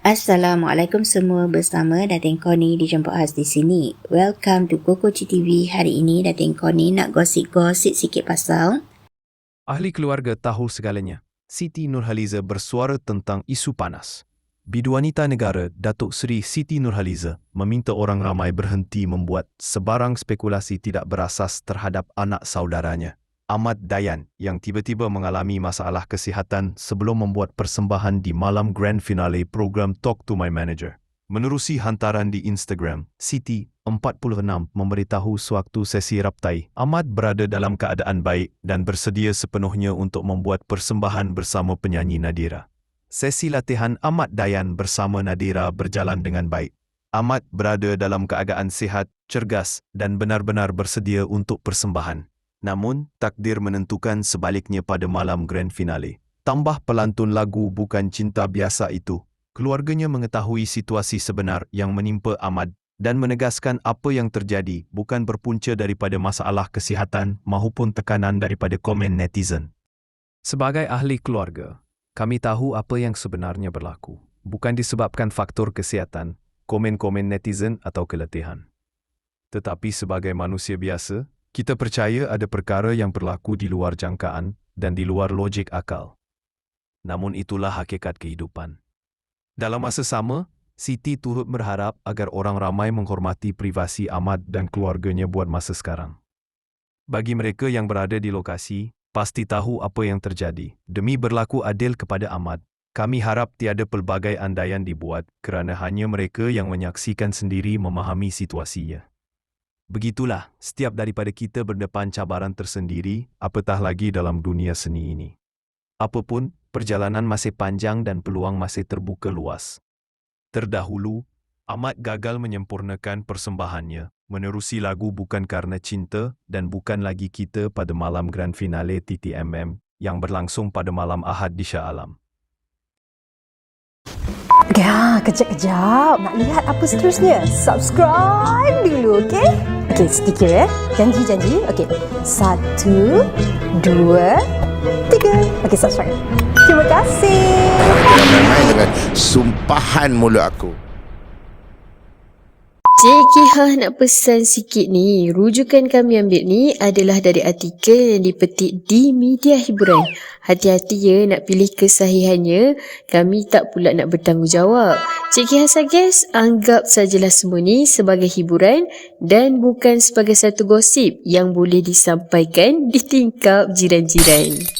Assalamualaikum semua bersama Datin Koni dijemput khas di sini. Welcome to Koko TV. Hari ini Datin Koni nak gosip-gosip sikit pasal Ahli keluarga tahu segalanya. Siti Nurhaliza bersuara tentang isu panas. Biduanita negara Datuk Seri Siti Nurhaliza meminta orang ramai berhenti membuat sebarang spekulasi tidak berasas terhadap anak saudaranya. Ahmad Dayan yang tiba-tiba mengalami masalah kesihatan sebelum membuat persembahan di malam grand finale program Talk to My Manager. Menerusi hantaran di Instagram, Siti 46 memberitahu sewaktu sesi raptai, Ahmad berada dalam keadaan baik dan bersedia sepenuhnya untuk membuat persembahan bersama penyanyi Nadira. Sesi latihan Ahmad Dayan bersama Nadira berjalan dengan baik. Ahmad berada dalam keadaan sihat, cergas dan benar-benar bersedia untuk persembahan. Namun, takdir menentukan sebaliknya pada malam grand finale. Tambah pelantun lagu Bukan Cinta Biasa itu, keluarganya mengetahui situasi sebenar yang menimpa Ahmad dan menegaskan apa yang terjadi bukan berpunca daripada masalah kesihatan maupun tekanan daripada komen netizen. Sebagai ahli keluarga, kami tahu apa yang sebenarnya berlaku, bukan disebabkan faktor kesihatan, komen-komen netizen atau keletihan. Tetapi sebagai manusia biasa, kita percaya ada perkara yang berlaku di luar jangkaan dan di luar logik akal. Namun itulah hakikat kehidupan. Dalam masa sama, Siti turut berharap agar orang ramai menghormati privasi Ahmad dan keluarganya buat masa sekarang. Bagi mereka yang berada di lokasi, pasti tahu apa yang terjadi. Demi berlaku adil kepada Ahmad, kami harap tiada pelbagai andaian dibuat kerana hanya mereka yang menyaksikan sendiri memahami situasinya. Begitulah, setiap daripada kita berdepan cabaran tersendiri, apatah lagi dalam dunia seni ini. Apapun, perjalanan masih panjang dan peluang masih terbuka luas. Terdahulu, Ahmad gagal menyempurnakan persembahannya, menerusi lagu Bukan Karena Cinta dan bukan lagi kita pada malam grand finale TTMM yang berlangsung pada malam Ahad di Shah Alam. Ya, kejap-kejap. Nak lihat apa seterusnya? Subscribe dulu, okey? Okey, sedikit ya. Janji-janji. Okey. Satu, dua, tiga. Okey, subscribe. Terima kasih. Jangan main dengan sumpahan mulut aku. Cik Kihah nak pesan sikit ni. Rujukan kami ambil ni adalah dari artikel yang dipetik di media hiburan. Hati-hati ya nak pilih kesahihannya. Kami tak pula nak bertanggungjawab. Cik Kihah suggest anggap sajalah semua ni sebagai hiburan dan bukan sebagai satu gosip yang boleh disampaikan di tingkap jiran-jiran.